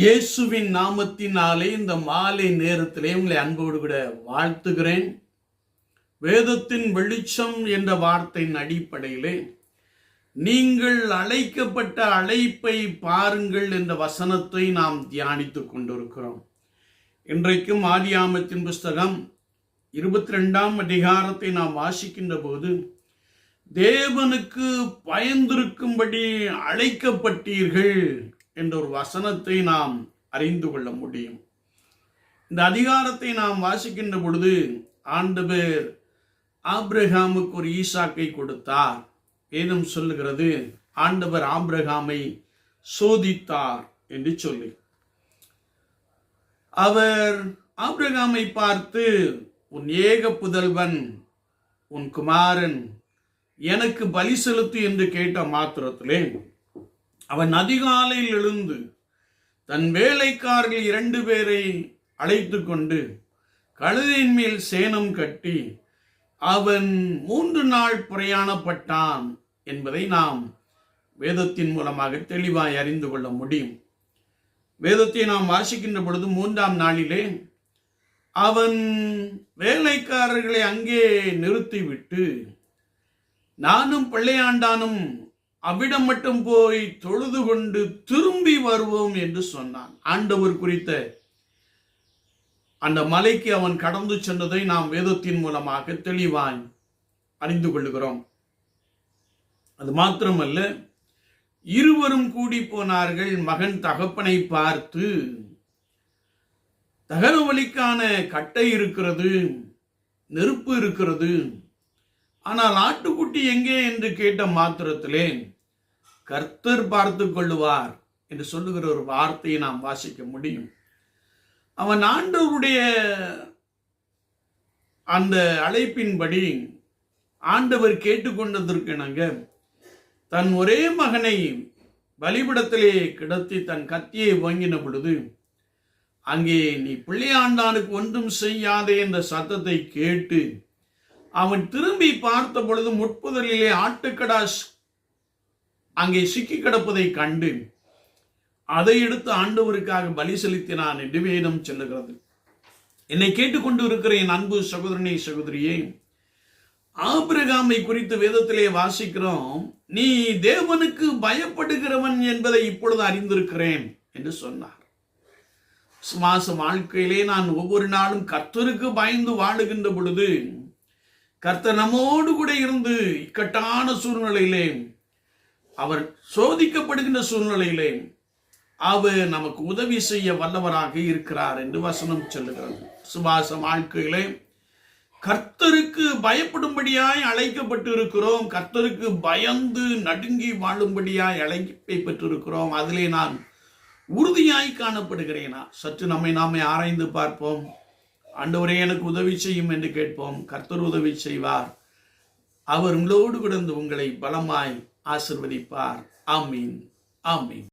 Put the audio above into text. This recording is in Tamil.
இயேசுவின் நாமத்தினாலே இந்த மாலை நேரத்திலே உங்களை அன்போடு கூட வாழ்த்துகிறேன். வேதத்தின் வெளிச்சம் என்ற வார்த்தையின் அடிப்படையிலே நீங்கள் அழைக்கப்பட்ட அழைப்பை பாருங்கள் என்ற வசனத்தை நாம் தியானித்துக் கொண்டிருக்கிறோம். இன்றைக்கும் ஆதியாமத்தின் புஸ்தகம் இருபத்தி ரெண்டாம் அதிகாரத்தை நாம் வாசிக்கின்ற போது தேவனுக்கு பயந்திருக்கும்படி அழைக்கப்பட்டீர்கள். என்ற ஒரு வசனத்தை நாம் அறிந்து கொள்ள முடியும். இந்த அதிகாரத்தை நாம் வாசிக்கின்ற பொழுது ஆண்டவர் ஆப்ரஹாமுக்கு ஒரு ஈசாக்கை கொடுத்தார். வேதம் சொல்லுகிறது? ஆண்டவர் ஆப்ரஹாமை சோதித்தார் என்று சொல்லி. அவர் ஆப்ரஹாமை பார்த்து உன் ஏக புதல்வன் உன் குமாரன் எனக்கு பலி செலுத்து என்று கேட்ட மாத்திரத்திலே அவன் அதிகாலையில் எழுந்து தன் வேலைக்காரர்கள் இரண்டு பேரை அழைத்து கொண்டு கழுதையின் மேல் சேனம் கட்டி அவன் மூன்று நாள் பிரயாணப்பட்டான் என்பதை நாம் வேதத்தின் மூலமாக தெளிவாய் அறிந்து கொள்ள முடியும். வேதத்தை நாம் வாசிக்கின்ற பொழுது மூன்றாம் நாளிலே அவன் வேலைக்காரர்களை அங்கே நிறுத்திவிட்டு நானும் பிள்ளையாண்டானும் அவ்விடம் மட்டும் போய் தொழுது கொண்டு திரும்பி வருவோம் என்று சொன்னான். ஆண்டவர் குறித்த அந்த மலைக்கு அவன் கடந்து சென்றதை நாம் வேதத்தின் மூலமாக தெளிவாய் அறிந்து கொள்கிறோம் அது மாத்திரமல்ல இருவரும் கூடி போனார்கள் மகன் தகப்பனை பார்த்து தகன வழிக்கான கட்டை இருக்கிறது நெருப்பு இருக்கிறது ஆனால் ஆட்டுக்குட்டி எங்கே என்று கேட்ட மாத்திரத்திலே கர்த்தர் பார்த்து கொள்ளுவார் என்று சொல்லுகிற ஒரு வார்த்தையை நாம் வாசிக்க முடியும். அவன் ஆண்டவருடைய அந்த அழைப்பின்படி ஆண்டவர் கேட்டுக்கொண்டதற்கு நாங்க தன் ஒரே மகனை பலிபிடத்திலே கிடத்தி தன் கத்தியை வாங்கின பொழுது அங்கே நீ பிள்ளையாண்டானுக்கு ஒன்றும் செய்யாதே என்ற சத்தத்தை கேட்டு அவன் திரும்பி பார்த்த பொழுது முட்புதலிலே ஆட்டுக்கடாஸ் அங்கே சிக்கி கிடப்பதை கண்டு அதை எடுத்து ஆண்டவருக்காக பலி செலுத்தினான் என்று வேதம் சொல்லுகிறது. என்னை கேட்டுக்கொண்டு இருக்கிற என் அன்பு சகோதரனை சகோதரியே ஆபிரகாமை குறித்து வேதத்திலே வாசிக்கிறோம். நீ தேவனுக்கு பயப்படுகிறவன் என்பதை இப்பொழுது அறிந்திருக்கிறேன் என்று சொன்னார். சுவாச வாழ்க்கையிலே நான் ஒவ்வொரு நாளும் கர்த்தருக்கு பயந்து வாழுகின்ற பொழுது கர்த்தர் நம்மோடு கூட இருந்து இக்கட்டான சூழ்நிலையிலே அவர் சோதிக்கப்படுகின்ற சூழ்நிலையிலே அவர் நமக்கு உதவி செய்ய வல்லவராக இருக்கிறார் என்று வசனம் சொல்லுகிறது. சுபாச வாழ்க்கையிலே கர்த்தருக்கு பயப்படும்படியாய் அழைக்கப்பட்டு இருக்கிறோம் கர்த்தருக்கு பயந்து நடுங்கி வாழும்படியாய் அழைப்பை பெற்றிருக்கிறோம். அதிலே நான் உறுதியாய் காணப்படுகிறேனா? சற்று நம்மை நாமே ஆராய்ந்து பார்ப்போம். ஆண்டவரே எனக்கு உதவி செய்யும் என்று கேட்போம். கர்த்தர் உதவி செய்வார். அவர் உங்களோடு கிடந்து உங்களை பலமாய் ஆசிர்வதிப்பார். ஆமீன். ஆமீன்.